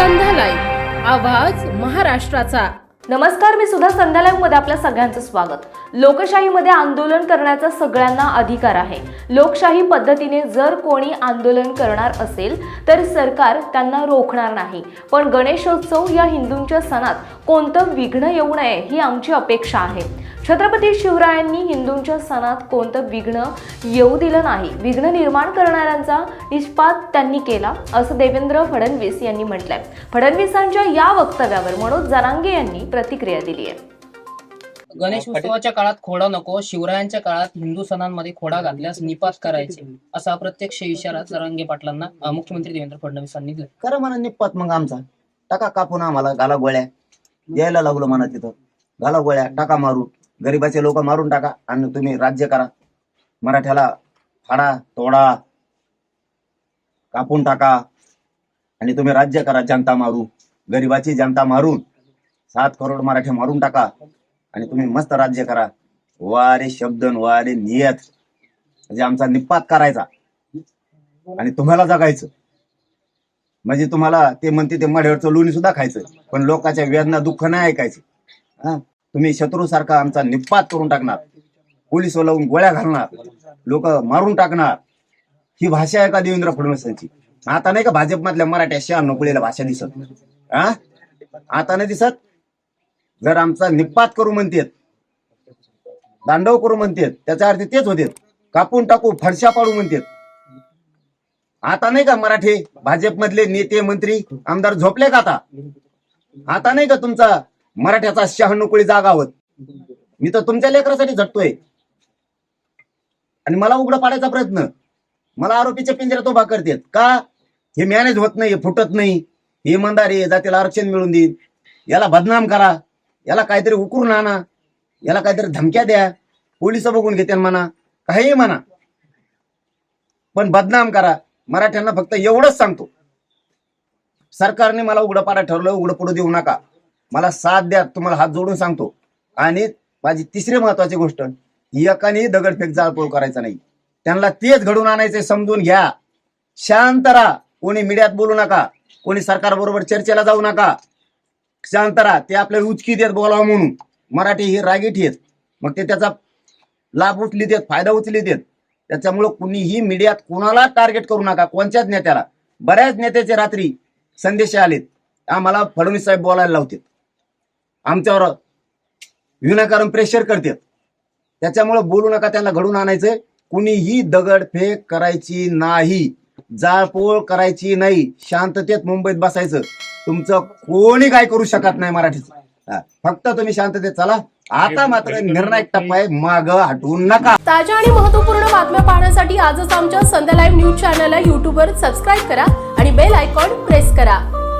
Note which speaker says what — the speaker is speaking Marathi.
Speaker 1: संध्यालाई. आवाज महाराष्ट्राचा.
Speaker 2: नमस्कार मी सुद्धा संध्यालाई मध्ये आपल्या सगळ्यांचं स्वागत. लोकशाहीमध्ये आंदोलन करण्याचा सगळ्यांना अधिकार आहे. लोकशाही पद्धतीने जर कोणी आंदोलन करणार असेल तर सरकार त्यांना रोखणार नाही. पण गणेशोत्सव या हिंदूंच्या सणात कोणतं विघ्न येऊ नये ही आमची अपेक्षा आहे. छत्रपती शिवरायांनी हिंदूंच्या सणात कोणतं विघ्न येऊ दिलं नाही विघ्न निर्माण करणाऱ्यांचा निष्पात त्यांनी केला असं देवेंद्र फडणवीस यांनी म्हटलंय. फडणवीसांच्या या वक्तव्यावर मनोज जरांगे यांनी प्रतिक्रिया दिली आहे.
Speaker 3: गणेश उत्सवाच्या काळात खोडा नको शिवरायांच्या काळात हिंदू सणांमध्ये खोडा घातल्यास निपात करायचे असा अप्रत्यक्ष इशारा जरांगे पाटलांना मुख्यमंत्री देवेंद्र फडणवीसांनी दिला
Speaker 4: करा म्हणा निप्पात मग आमचा. टाका कापून आम्हाला घाला गोळ्या. यायला लागलो म्हणा तिथं. घाला गोळ्या टाका मारू. गरीबाचे लोक मारून टाका आणि तुम्ही राज्य करा. मराठ्याला फाडा तोडा. कापून टाका. आणि तुम्ही राज्य करा जनता मारू. गरीबाची जनता मारून. सात करोड मराठे मारून टाका. आणि तुम्ही मस्त राज्य करा. वारे शब्दन वारे नियत. म्हणजे आमचा निपात करायचा. आणि तुम्हाला जगायचं. म्हणजे तुम्हाला ते म्हणते ते मढ्यावरचं लोणी सुद्धा खायचं. पण लोकांच्या वेदना दुःख नाही ऐकायचे. हा? तुम्ही शत्रू सारखा आमचा निपात करून टाकणार. पोलीस लावून गोळ्या घालणार. लोक मारून टाकणार. ही भाषा आहे का देवेंद्र फडणवीसांची? आता नाही का भाजपमधल्या मराठ्या शहा नोकळीला भाषा दिसत. हा? आता नाही दिसत? जर आमचा निपात करू म्हणतेत दांडव करू म्हणतेत त्याचा अर्थ तेच होते कापून टाकू फडशा पाडू म्हणतेत. आता नाही का मराठी भाजपमधले नेते मंत्री आमदार झोपले का आता? आता नाही का तुमचा मराठ्याचा शहानुकुळी जागा होत? मी तर तुमच्या लेकरासाठी झटतोय. आणि मला उघडं पाडायचा प्रयत्न. मला आरोपीच्या पिंजऱ्यात उभा करतेत. का? हे मॅनेज होत नाही फुटत नाही. इमानदारी आहे जातीला आरक्षण मिळून देईल याला बदनाम करा. याला काहीतरी उकरून आणा. याला काहीतरी धमक्या द्या. पोलीस बघून घेते म्हणा. काही म्हणा. पण बदनाम करा. मराठ्यांना फक्त एवढंच सांगतो. सरकारने मला उघडं ठरवलं उघड उघडं पडू देऊ नका. मला साथ द्या तुम्हाला हात जोडून सांगतो. आणि माझी तिसरी महत्वाची गोष्ट एकाने दगडफेक जाळपोळ करायचा नाही. त्यांना तेच घडून आणायचे समजून घ्या. शांत राहा. कोणी मीडियात बोलू नका. कोणी सरकार बरोबर चर्चेला जाऊ नका. शांत राहा ते आपल्याला उचकी देत बोलावं म्हणून. मराठी ही रागीट येत मग ते त्याचा लाभ उचली देत फायदा उचली देत त्याच्यामुळं कुणीही मीडियात कुणाला टार्गेट करू नका. कोणत्याच नेत्याला. बऱ्याच नेत्याचे रात्री संदेश आलेत. आम्हाला फडणवीस साहेब बोलायला लावतात. आमच्यावर विनाकारण प्रेशर करतात. त्याच्यामुळे बोलू नका त्यांना घडून आणायचंय. कुणीही दगडफेक करायची नाही. जाळपोळ करायची नाही. शांततेत मुंबईत बसायचं. तुमचं कोणी काय करू शकत नाही मराठीचं फक्त तुम्ही शांततेत चला. आता मात्र निर्णायक टप्पा आहे. माग हटवून नका.
Speaker 1: ताज्या आणि महत्त्वपूर्ण बातम्या पाहण्यासाठी आजच आमच्या संध्या लाईव्ह न्यूज चॅनलला यूट्यूबवर सबस्क्राईब करा आणि बेल आयकॉन प्रेस करा.